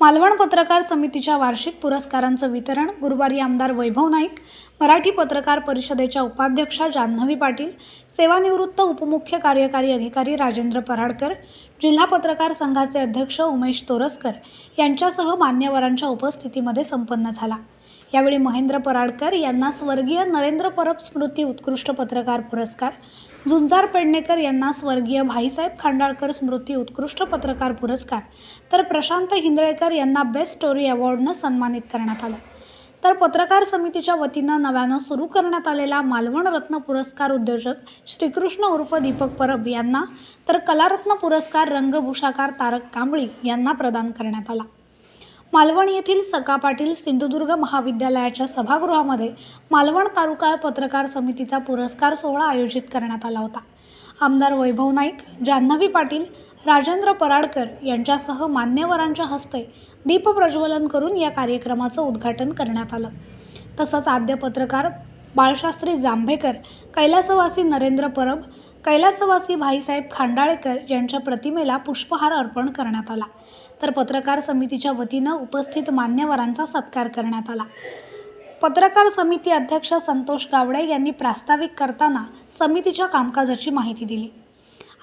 मालवण पत्रकार समितीच्या वार्षिक पुरस्कारांचं वितरण गुरुवारी आमदार वैभव नाईक मराठी पत्रकार परिषदेच्या उपाध्यक्षा जान्हवी पाटील सेवानिवृत्त उपमुख्य कार्यकारी अधिकारी राजेंद्र पराडकर जिल्हा पत्रकार संघाचे अध्यक्ष उमेश तोरसकर यांच्यासह मान्यवरांच्या उपस्थितीमध्ये संपन्न झाला. यावेळी महेंद्र पराडकर यांना स्वर्गीय नरेंद्र परब स्मृती उत्कृष्ट पत्रकार पुरस्कार. झुंजार पेडणेकर यांना स्वर्गीय भाईसाहेब खांडाळकर स्मृती उत्कृष्ट पत्रकार पुरस्कार. तर प्रशांत हिंदळेकर यांना बेस्ट स्टोरी अवॉर्डनं सन्मानित करण्यात आलं. तर पत्रकार समितीच्या वतीनं नव्यानं सुरू करण्यात आलेला मालवण रत्न पुरस्कार उद्योजक श्रीकृष्ण उर्फ दीपक परब यांना तर कलारत्न पुरस्कार रंगभूषाकार तारक कांबळी यांना प्रदान करण्यात आला. मालवण येथील सका पाटील सिंधुदुर्ग महाविद्यालयाच्या सभागृहामध्ये मालवण तालुका पत्रकार समितीचा पुरस्कार सोहळा आयोजित करण्यात आला होता. आमदार वैभव नाईक जान्हवी पाटील राजेंद्र पराडकर यांच्यासह मान्यवरांच्या हस्ते दीपप्रज्वलन करून या कार्यक्रमाचं उद्घाटन करण्यात आलं. तसंच आद्य पत्रकार बाळशास्त्री जांभेकर कैलासवासी नरेंद्र परब कैलासवासी भाईसाहेब खांडाळेकर यांच्या प्रतिमेला पुष्पहार अर्पण करण्यात आला. तर पत्रकार समितीच्या वतीनं उपस्थित मान्यवरांचा सत्कार करण्यात आला. पत्रकार समिती अध्यक्ष संतोष गावडे यांनी प्रास्ताविक करताना समितीच्या कामकाजाची माहिती दिली.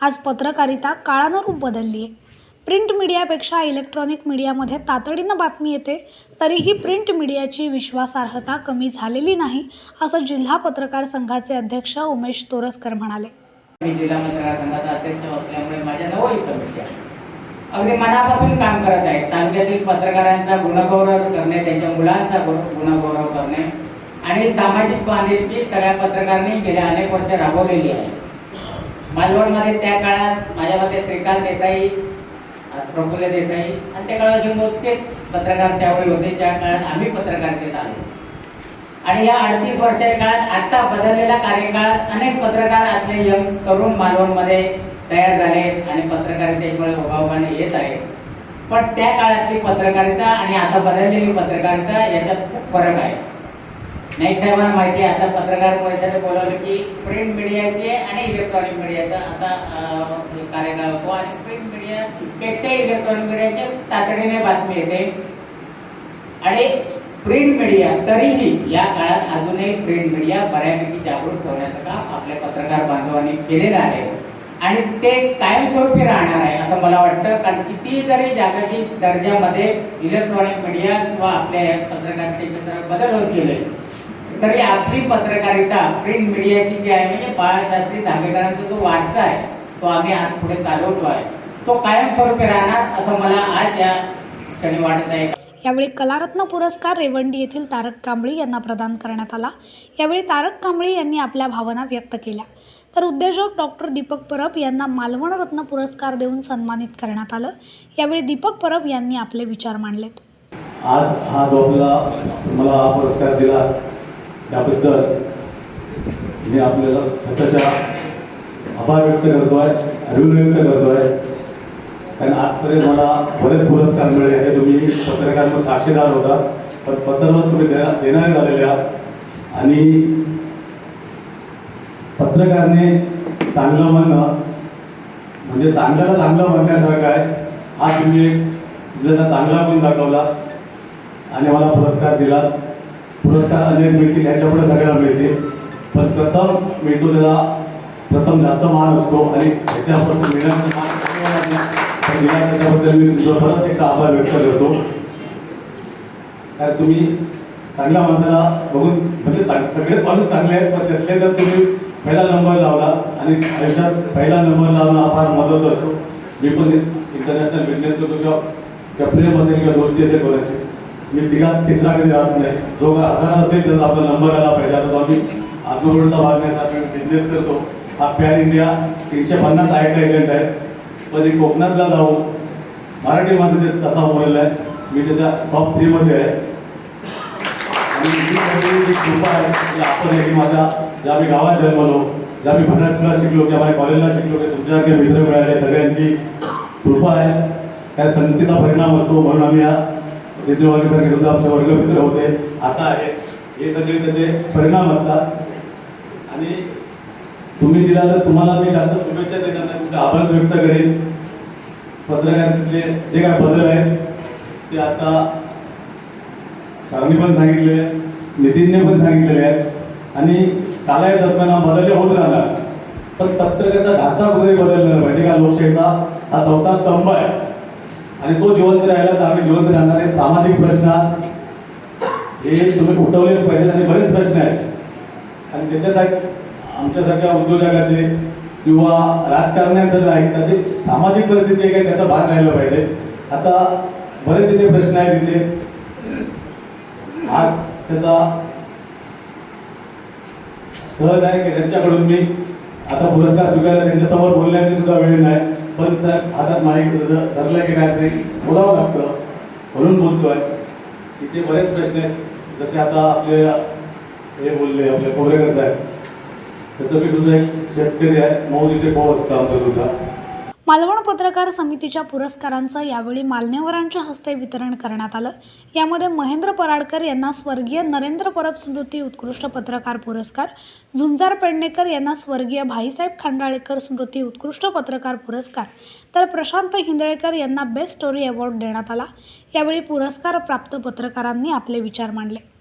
आज पत्रकारिता काळानुरूप बदलली आहे प्रिंट मीडियापेक्षा इलेक्ट्रॉनिक मीडियामध्ये तातडीनं बातमी येते तरीही प्रिंट मीडियाची विश्वासार्हता कमी झालेली नाही असं जिल्हा पत्रकार संघाचे अध्यक्ष उमेश तोरसकर म्हणाले. मी जिल्हा पत्रकार संघाचा अध्यक्ष असल्यामुळे माझ्या नवही समिती आहे. अगदी मनापासून काम करत आहेत. तालुक्यातील पत्रकारांचा गुणगौरव करणे त्यांच्या मुलांचा गुणगौरव करणे. आणि सामाजिक बांधिलकी सगळ्या पत्रकारांनी गेल्या अनेक वर्ष राबवलेली आहे. मालवणमध्ये त्या काळात माझ्या मते श्रीकांत देसाई प्रफुल्ल देसाई आणि त्या काळात जे मोजकेच पत्रकार त्यावेळी होते ज्या काळात आम्ही पत्रकारितेत आलो. आणि या अडतीस वर्षाच्या काळात आत्ता बदललेल्या कार्यकाळात अनेक पत्रकार असले यंग तरुण मालवणमध्ये तयार झाले आणि पत्रकारितेमुळे ओघाओघाने येत आहे. पण त्या काळातली पत्रकारिता आणि आता बदललेली पत्रकारिता याच्यात खूप फरक आहे. नाईक साहेबांना माहिती आहे आता पत्रकार परिषदेत बोलावलं की प्रिंट मीडियाचे आणि इलेक्ट्रॉनिक मीडियाचा असा कार्यकाळ होतो आणि प्रिंट मीडियापेक्षा इलेक्ट्रॉनिक मीडियाचे तातडीने बातमी येते. आणि प्रिंट मीडिया तरीही या काळात अजूनही प्रिंट मीडिया बऱ्यापैकी जागृत ठेवण्याचं काम आपल्या पत्रकार बांधवांनी केलेलं आहे. आणि ते कायमस्वरूपी राहणार आहे असं मला वाटतं. कारण किती जरी जागतिक दर्जामध्ये इलेक्ट्रॉनिक मीडिया किंवा आपल्या या पत्रकारिते क्षेत्रात बदल होत गेले. तरी आपली पत्रकारिता प्रिंट मीडियाची जी आहे म्हणजे बाळाशास्त्री धाबेकरांचा जो वारसा आहे तो आम्ही आज पुढे चालवतो आहे. तो कायमस्वरूपी राहणार असं मला आज या क्षणी वाटत आहे. यावेळी कलारत्न पुरस्कार रेवंडी येथील तारक कांबळी यांना प्रदान करण्यात आला. यावेळी तारक कांबळी यांनी आपल्या भावना व्यक्त केल्या. तर उद्योजक डॉक्टर दीपक परब यांना मालवणरत्न पुरस्कार देऊन सन्मानित करण्यात आलं. यावेळी दीपक परब यांनी आपले विचार मांडलेत. आज हा जो आपला मला हा पुरस्कार दिला. त्याबद्दल मी आपल्याला स्वतःच्या आभार व्यक्त करतो आहे अभिमान व्यक्त करतो आहे कारण आजपर्यंत मला बरेच पुरस्कार मिळाले हे तुम्ही पत्रकार साक्षीदार होता पण पत्रकार तुम्ही देण्या देणारे झालेले आहात. आणि पत्रकारने चांगलं म्हणणं म्हणजे चांगल्याला चांगलं म्हणण्यासारखं आहे हा तुम्ही एक आपल्याला चांगला गुण दाखवला आणि मला पुरस्कार दिला. पुरस्कार अनेक मिळतील ह्याच्यामुळे सगळ्याला मिळतील. पण प्रथम मिळतो त्याला प्रथम जास्त मान असतो आणि ह्याच्यापासून मिळण्याचा मान आहे. मी परत एकदा आभार व्यक्त करतो. कारण तुम्ही चांगल्या माणसाला बघून म्हणजे चांग- सगळेच माणूस चांगले आहेत पण त्यातले तर तुम्ही पहिला नंबर लावला आणि आयुष्यात पहिला नंबर लावणं हा फार मदत असतो. मी पण इंटरनॅशनल बिझनेस करतो किंवा किंवा प्रेम असेल किंवा दोस्ती असेल कोणाशी. मी तिघा तिसरा कधी राहत नाही. जो आजार असेल त्याचा आपला नंबर आला पाहिजे. आता आम्ही आम्ही आत्मपूर्णता भागण्यासाठी बिझनेस करतो. हा पॅन इंडिया तीनशे पन्नास आय एजंट आहे कधी कोकणातला जाऊ. मराठी माणसाचे तसा बोललेला आहे. मी त्याच्या टॉप थ्रीमध्ये आहे. आणि जी कृपा आहे ती आपण आहे की माझ्या ज्या मी गावात जन्मलो ज्या मी भंडारपूरला शिकलो की माझ्या कॉलेजला शिकलो की तुमच्यासारखे मित्र मिळाले सगळ्यांची कृपा आहे. त्या संधीचा परिणाम असतो म्हणून आम्ही या नेतृत्वासारखे सुद्धा आमचे वर्गमित्र होते. आता आहे. हे सगळे त्याचे परिणाम असतात. आणि तुम्ही दिला तर तुम्हाला मी जास्त शुभेच्छा देणार नाही. तुमचा आभार व्यक्त करेन. पत्रकारितेतले जे काय बदल आहेत ते आता सरांनी पण सांगितले नितीनने पण सांगितलेले आहेत आणि कालायत असताना बदल होत राहणार. पण पत्रकाचा ढाचा कुठे बदलणार पाहिजे का? लोकशाहीचा हा चौथा स्तंभ आहे. आणि तो जिवंत राहिला तर आम्ही जिवंत राहणार आहे. सामाजिक प्रश्न हे तुम्ही उठवलेच पाहिजे आणि बरेच प्रश्न आहेत. आणि त्याच्यासाठी आमच्यासारख्या उद्योजकाचे किंवा राजकारण्याचं जे आहे त्याची सामाजिक परिस्थिती आहे काय त्याचा भाग राहिला पाहिजे. आता बरेच तिथे प्रश्न आहेत तिथे हा त्याचा सहज आहे की त्यांच्याकडून मी आता पुरस्कार स्वीकारला त्यांच्यासमोर बोलण्याची सुद्धा वेळ नाही. पण सर हातात माहिती धरलं की काय तरी बोलावं लागतं. म्हणून बोलतोय. इथे बरेच प्रश्न आहेत. जसे आता आपले हे बोलले आपले कोरेकर साहेब. त्याचं मी सुद्धा एक शेतकरी आहे. मऊ तिथे भाऊ असतं आमचं सुद्धा. मालवण पत्रकार समितीच्या पुरस्कारांचं यावेळी मान्यवरांच्या हस्ते वितरण करण्यात आलं. यामध्ये महेंद्र पराडकर यांना स्वर्गीय नरेंद्र परब स्मृती उत्कृष्ट पत्रकार पुरस्कार झुंजार पेडणेकर यांना स्वर्गीय भाईसाहेब खंडाळेकर स्मृती उत्कृष्ट पत्रकार पुरस्कार तर प्रशांत हिंदळेकर यांना बेस्ट स्टोरी अवॉर्ड देण्यात आला. यावेळी पुरस्कार प्राप्त पत्रकारांनी आपले विचार मांडले.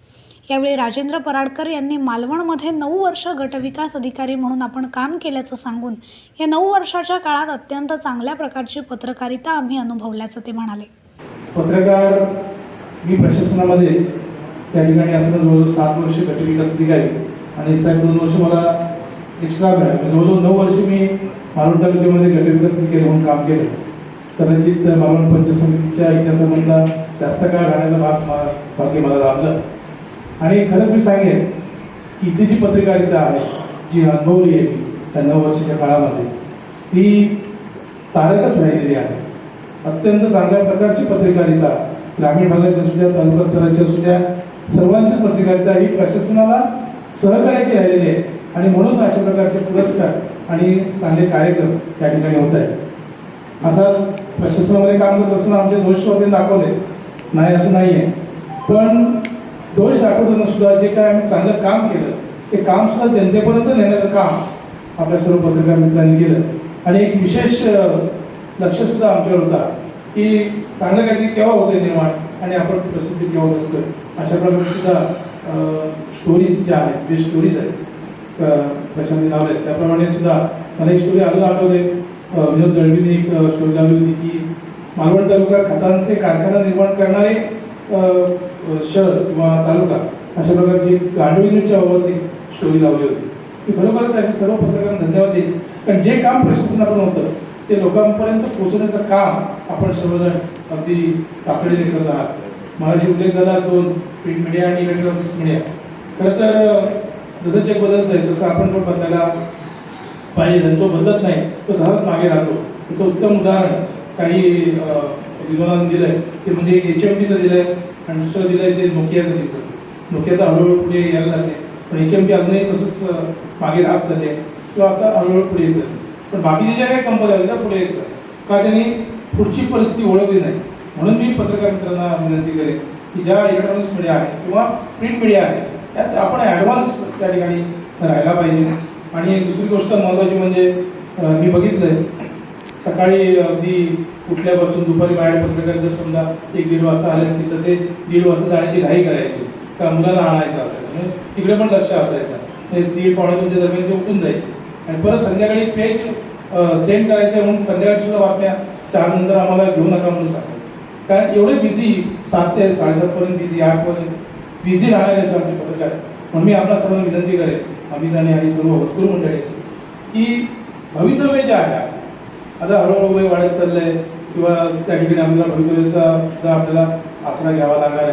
यावेळी राजेंद्र पराडकर यांनी मालवणमध्ये नऊ वर्ष गटविकास अधिकारी म्हणून आपण काम केल्याचं सांगून या नऊ वर्षाच्या काळात अत्यंत चांगल्या प्रकारची पत्रकारिता आम्ही अनुभवल्याचं ते म्हणाले. पत्रकार मी प्रशासनामध्ये त्या ठिकाणी असताना जवळजवळ सात वर्ष गटविकास अधिकारी आणि साहेब दोन वर्ष मला एक्स्ट्रा मिळाले म्हणजे जवळजवळ नऊ वर्ष मी मालवण तालुक्यामध्ये गटविकास अधिकारी म्हणून काम केलं. कदाचित मालवण पंचायत समितीच्या इतिहासामधला जास्त काळ राहण्याचा भाग भाग्य मला लाभलं. आणि खरंच मी सांगेन की इथे जी पत्रकारिता आहे जी अनुभवली आहे त्या नऊ वर्षाच्या काळामध्ये ती तारकच राहिलेली आहे. अत्यंत चांगल्या प्रकारची पत्रकारिता ग्रामीण भागाची असू द्या तालुका स्तराची असू द्या सर्वांची पत्रकारिता ही प्रशासनाला सहकार्याची राहिलेली आहे. आणि म्हणून अशा प्रकारचे पुरस्कार आणि चांगले कार्यक्रम त्या ठिकाणी होत आहेत. आता प्रशासनामध्ये काम करत असताना आमचे दोष होते दाखवले. नाही असं नाही आहे पण दोष दाखवताना सुद्धा जे काय आम्ही चांगलं काम केलं ते काम सुद्धा जनतेपर्यंत नेण्याचं काम आपल्या सर्व पत्रकार मित्रांनी केलं. आणि एक विशेष लक्षसुद्धा लक्ष सुद्धा आमच्यावर होता की चांगलं काहीतरी केव्हा होते निर्माण आणि आपण प्रसिद्धी केव्हा होतो अशा प्रकारे सुद्धा स्टोरीज ज्या आहेत जे स्टोरीज आहेत प्रशांत प्रशांतने लावले त्याप्रमाणे सुद्धा मला एक स्टोरी अजून आठवते विनोद दळवीने एक स्टोरी लावली होती की मालवण तालुका खतांचे कारखाना निर्माण करणारे शहर किंवा तालुका अशा प्रकारची एक गांडोळीच्या वरती स्टोरी लावली होती. ती खरोखर त्याचे सर्व पत्रकारांना धन्यवाद देईल. कारण जे काम प्रशासनाकडून होतं ते लोकांपर्यंत पोहोचवण्याचं काम आपण सर्वजण अगदी तातडीने करत आहात. माझी उल्लेख झाला दोन प्रिंट मीडिया आणि इलेक्ट्रॉनिक्स मीडिया खरं तर जसं जे बदलत आहे तसं आपण पण बदलायला पाहिजे. जो बदलत नाही तो तसाच मागे राहतो. त्याचं उत्तम उदाहरण काही अं, दिलं आहे ते म्हणजे एक एच एम टीचं दिलं आहे आणि दुसरं दिलं आहे ते नोकियाचं दिलं नोकिया तर हळूहळू पुढे यायला लागले. पण एच एम टी अजूनही तसंच मागे राहत झाले किंवा आता हळूहळू पुढे येत पण बाकीच्या ज्या काही कंपन्या आहेत त्या पुढे येतात. का त्यांनी पुढची परिस्थिती ओळखली नाही? म्हणून मी पत्रकार मित्रांना विनंती करेन की ज्या इलेक्ट्रॉनिक्स मीडिया आहे किंवा प्रिंट मीडिया आहे त्यात आपण ॲडव्हान्स त्या ठिकाणी राहायला पाहिजे. आणि दुसरी गोष्ट महत्त्वाची म्हणजे मी बघितलं आहे सकाळी अगदी कुठल्यापासून दुपारी बाहेर पत्रकार जर समजा एक दीड वाजता आले असतील तर ते दीड वाजता जाण्याची घाई करायची. का मुलांना आणायचं असायचं. म्हणजे तिकडे पण लक्ष असायचं. ते दीड पावणे तुमच्या दरम्यान ते उठून जाईल आणि परत संध्याकाळी पेज सेंड करायचं म्हणून संध्याकाळची सुद्धा बातम्या चार नंतर आम्हाला घेऊ नका म्हणून सांगायचं. कारण एवढे बिझी सात ते साडेसातपर्यंत बिझी आठपर्यंत बिझी राहणारे आहेत आमचे पत्रकार म्हणून मी आपल्या सर्वांना विनंती करेन अमित आणि आणि सर्व भरपूर मंडळीची की भवितव्य जे आहे आता हळूहळू वय वाढत चाललंय. किंवा त्या ठिकाणी आपल्याला भवितव्याचा सुद्धा आपल्याला आसरा घ्यावा लागणार आहे.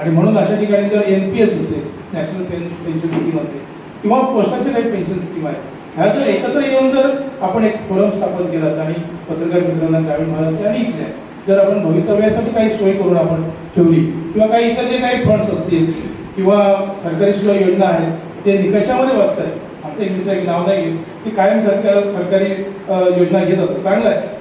आणि म्हणून अशा ठिकाणी जर एन पी एस असेल नॅशनल पेन पेन्शन स्कीम असेल किंवा पोस्टाचे काही पेन्शन स्कीम आहे ह्या जर एकत्र येऊन जर आपण एक फोरम स्थापन केला आणि पत्रकार मित्रांना ग्रामीण भागात आणि आहे जर आपण भवितव्यासाठी काही सोय करून आपण ठेवली किंवा काही इतर जे काही फंड्स असतील किंवा सरकारी सुद्धा योजना आहेत ते निकषामध्ये बसत आहेत आमचं एक मित्र एक नाव नाही घेत. ती कायम सरकार सरकारी योजना घेत असतात. चांगलं आहे.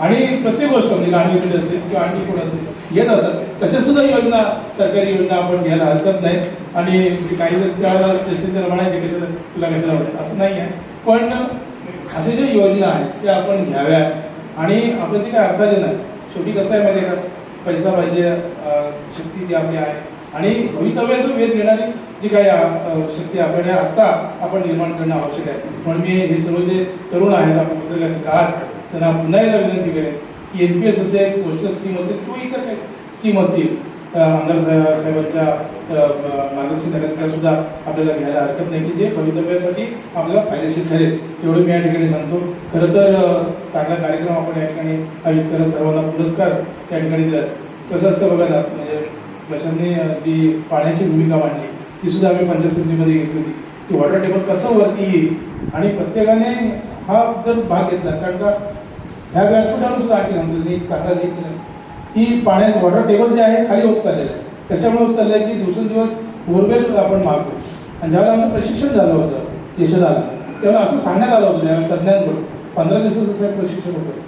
आणि प्रत्येक गोष्ट म्हणजे गाडीवरील असेल किंवा आणखी कोण असेल घेत असत तशा सुद्धा योजना सरकारी योजना आपण घ्यायला हरकत नाही. आणि काही जर त्याला टेस्टिंग त्याला म्हणायचे की तुला कशाला आवडेल असं नाही आहे. पण अशा ज्या योजना आहेत त्या आपण घ्याव्या. आणि आपलं ते काय अर्थाने नाही शेवटी कसं आहे माहिती आहे का? पैसा पाहिजे शक्ती जी आपली आहे आणि भवितव्यातून वेध घेणारी जी काही शक्ती शक्ती आपल्याकडे आत्ता आपण निर्माण करणं आवश्यक आहे. म्हणून मी हे सर्व जे तरुण आहेत आपण पत्रकार आहात त्यांना पुन्हा एकदा विनंती करेन की एन पी एस असेल पोस्टल स्कीम असेल किंवा इतर काही स्कीम असतील आमदार साहेब साहेबांच्या मार्गदर्शनात त्या सुद्धा आपल्याला घ्यायला हरकत नाही. की जे भवितव्यासाठी आपल्याला फायदेशीर ठरेल एवढं मी या ठिकाणी सांगतो. खरं तर चांगला कार्यक्रम आपण या ठिकाणी आयोजित करत सर्वांना पुरस्कार या ठिकाणी दिला कसं असतं बघा ना जी पाण्याची भूमिका मांडली ती सुद्धा आम्ही पंचायत समितीमध्ये घेतली होती. की वॉटर टेबल कसं वरती येईल आणि प्रत्येकाने हा जर भाग घेतला कारण का ह्या व्यासपीठावर सुद्धा आणखी सांगतो म्हणजे एक चांगला लेख दिला की पाण्यात वॉटर टेबल जे आहे खाली होत चाललेलं आहे. कशामुळे होत चाललं आहे की दिवसेंदिवस बोरवेल आपण मागतो. आणि ज्यावेळेला आमचं प्रशिक्षण झालं होतं यशदाला तेव्हा असं सांगण्यात आलं होतं त्या तज्ज्ञांकडून. पंधरा दिवसाचं साहेब प्रशिक्षण होतं.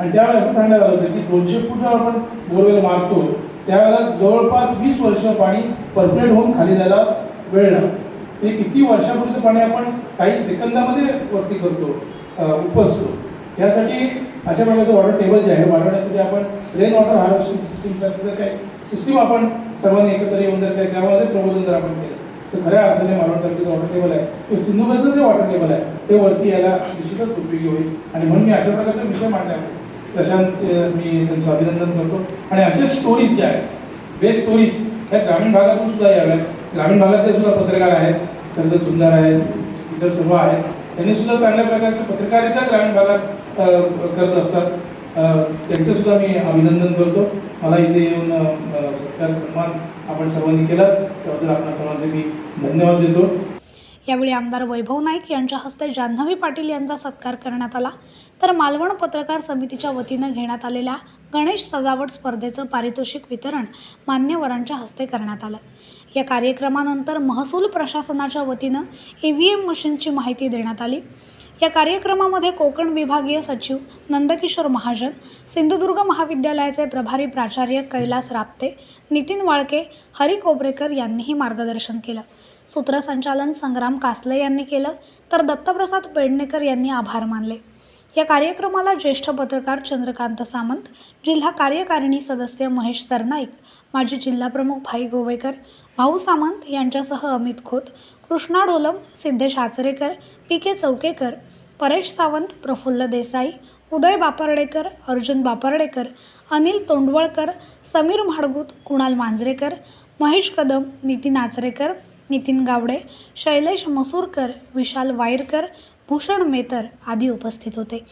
आणि त्यावेळेला असं सांगण्यात आलं होतं की दोनशे फूट आपण बोरवेल मारतो त्यावेळेला जवळपास वीस वर्ष पाणी परफेक्ट होऊन खाली जायला वेळ लागतो. ते किती वर्षापूर्वीचं पाणी आपण काही सेकंदामध्ये वरती करतो उपसतो. यासाठी अशा प्रकारचं वॉटर टेबल जे आहे वाढवण्यासाठी आपण रेन वॉटर हार्वेस्टिंग सिस्टीमसारखं जर काही सिस्टीम आपण सर्वांनी एकत्र येऊन जर काही त्यामध्ये प्रबोधन जर आपण केलं तर खऱ्या अर्थाने मालवण तालुक्याचं वॉटर टेबल आहे ते सिंधुदुर्गचं जे वॉटर टेबल आहे ते वरती यायला निश्चितच उपयोगी होईल. आणि म्हणून मी अशा प्रकारचा विषय मांडला आहे. प्रशांत मी त्यांचं अभिनंदन करतो. आणि असे स्टोरीज जे आहेत बेस्ट स्टोरीज ह्या ग्रामीण भागातून सुद्धा याव्यात. ग्रामीण भागातले सुद्धा पत्रकार आहेत खरं सुंदर आहेत इतर सर्व आहेत. त्यांनी सुद्धा चांगल्या प्रकारची पत्रकारिता ग्रामीण भागात करत असतात. अ, त्यांचं सुद्धा मी अभिनंदन करतो. मला इथे येऊन सत्कार सन्मान आपण सर्वांनी केला त्याबद्दल आपण सर्वांचे मी धन्यवाद देतो. यावेळी आमदार वैभव नाईक यांच्या हस्ते जान्हवी पाटील यांचा सत्कार करण्यात आला. तर मालवण पत्रकार समितीच्या वतीनं घेण्यात आलेल्या गणेश सजावट स्पर्धेचं पारितोषिक वितरण मान्यवरांच्या हस्ते करण्यात आलं. या कार्यक्रमानंतर महसूल प्रशासनाच्या वतीनं ई व्ही एम मशीनची माहिती देण्यात आली. या कार्यक्रमामध्ये कोकण विभागीय सचिव नंदकिशोर महाजन सिंधुदुर्ग महाविद्यालयाचे प्रभारी प्राचार्य कैलास राप्ते नितीन वाळके हरी कोबरेकर यांनीही मार्गदर्शन केलं. सूत्रसंचालन संग्राम कासले यांनी केलं तर दत्तप्रसाद पेडणेकर यांनी आभार मानले. या कार्यक्रमाला ज्येष्ठ पत्रकार चंद्रकांत सामंत जिल्हा कार्यकारिणी सदस्य महेश सरनाईक माजी जिल्हाप्रमुख भाई गोवेकर भाऊ सामंत यांच्यासह अमित खोत कृष्णा डोलम सिद्धेश आचरेकर पी के चौकेकर परेश सावंत प्रफुल्ल देसाई उदय बापर्डेकर अर्जुन बापर्डेकर अनिल तोंडवळकर समीर म्हाडगूत कुणाल मांजरेकर महेश कदम नितीन आचरेकर नितीन गावडे शैलेश मसूरकर विशाल वायरकर भूषण मेतर आदी उपस्थित होते.